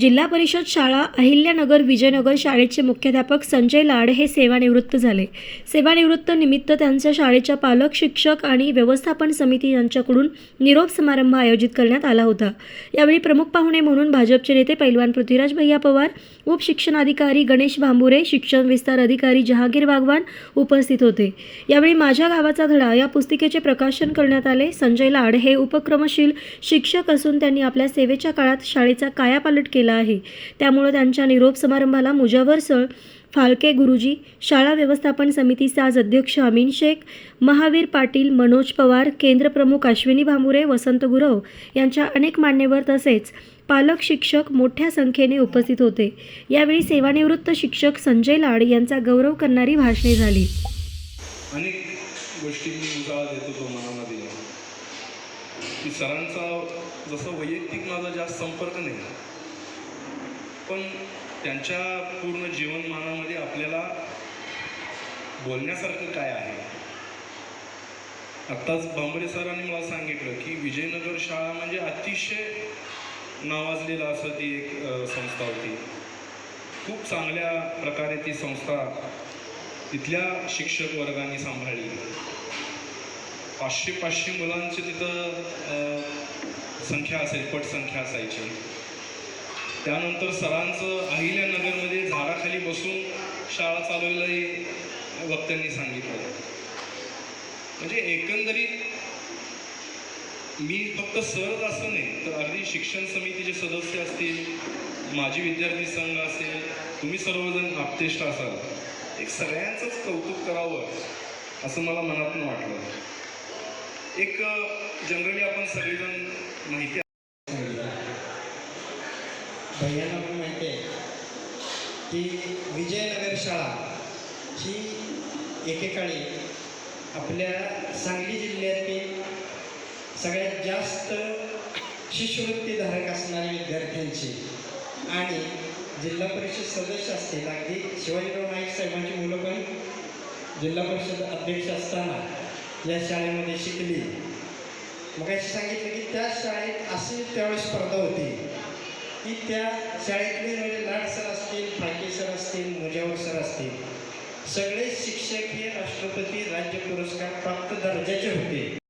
जिल्हा परिषद शाळा अहिल्यानगर विजयनगर शाळेचे मुख्याध्यापक संजय लाड हे सेवानिवृत्त झाले. सेवानिवृत्त निमित्त त्यांच्या शाळेच्या पालक शिक्षक आणि व्यवस्थापन समिती यांच्याकडून निरोप समारंभ आयोजित करण्यात आला होता. यावेळी प्रमुख पाहुणे म्हणून भाजपचे नेते पैलवान पृथ्वीराज भैया पवार उपशिक्षणाधिकारी गणेश भांबुरे शिक्षण विस्तार अधिकारी जहागीर बागवान उपस्थित होते. यावेळी माझ्या गावाचा धडा या पुस्तिकेचे प्रकाशन करण्यात आले. संजय लाड हे उपक्रमशील शिक्षक असून त्यांनी आपल्या सेवेच्या काळात शाळेचा कायापालट केला आहे. त्यामुळे त्यांच्या निरोप समारंभाला मुजावर सळ फालके गुरुजी शाळा व्यवस्थापन समितीचे आज अध्यक्ष अमीन शेख महावीर पाटील मनोज पवार केंद्रप्रमुख अश्विनी भांबुरे वसंत गुरव यांच्या अनेक मान्यवर तसेच पालक शिक्षक मोठ्या संख्येने उपस्थित होते. यावेळी सेवानिवृत्त शिक्षक संजय लाड यांचा गौरव करणारी भाषणे झाली. अनेक गोष्टींनी उजाळा देतो तो मनामध्ये. की सरांचा जसं वैयक्तिक माझा जास्त संपर्क नाही. पण त्यांच्या पूर्ण जीवनमानामध्ये आपल्याला बोलण्यासारखं काय आहे? आत्ताच बांबरे सरांनी मला सांगितलं की विजयनगर शाळा म्हणजे अतिशय नावाजलेलं असं ती एक संस्था होती. खूप चांगल्या प्रकारे ती संस्था तिथल्या शिक्षक वर्गाने सांभाळली. पाचशे पाचशे मुलांची तिथं संख्या असेल पटसंख्या असायची. त्यानंतर सरांचं अहिल्यानगरमध्ये झाडाखाली बसून शाळा चालवलेलंही वक्त्यांनी सांगितलं. म्हणजे एकंदरीत मी फक्त सरच असं नाही तर अगदी शिक्षण समितीचे सदस्य असतील माजी विद्यार्थी संघ असेल तुम्ही सर्वजण आपतेष्ट असाल. एक सगळ्यांचंच कौतुक करावं असं मला मनातून वाटलं. एक जनरली आपण सगळेजण माहिती सगळ्यांना पण माहिती आहे की विजयनगर शाळा ही एकेकाळी आपल्या सांगली जिल्ह्यातील सगळ्यात जास्त शिष्यवृत्तीधारक असणाऱ्या विद्यार्थ्यांची आणि जिल्हा परिषद सदस्य असतील. अगदी शिवाजीराव नाईक साहेबांची मुलं पण जिल्हा परिषद अध्यक्ष असताना या शाळेमध्ये शिकली. मग अशी सांगितलं की त्या शाळेत अशी त्यावेळेस स्पर्धा होती. की त्या शाळेतले म्हणजे लाड सर असतील फाके सर असतील मुजावर सर असतील सगळे शिक्षक हे राष्ट्रपती राज्य पुरस्कार प्राप्त दर्जाचे होते.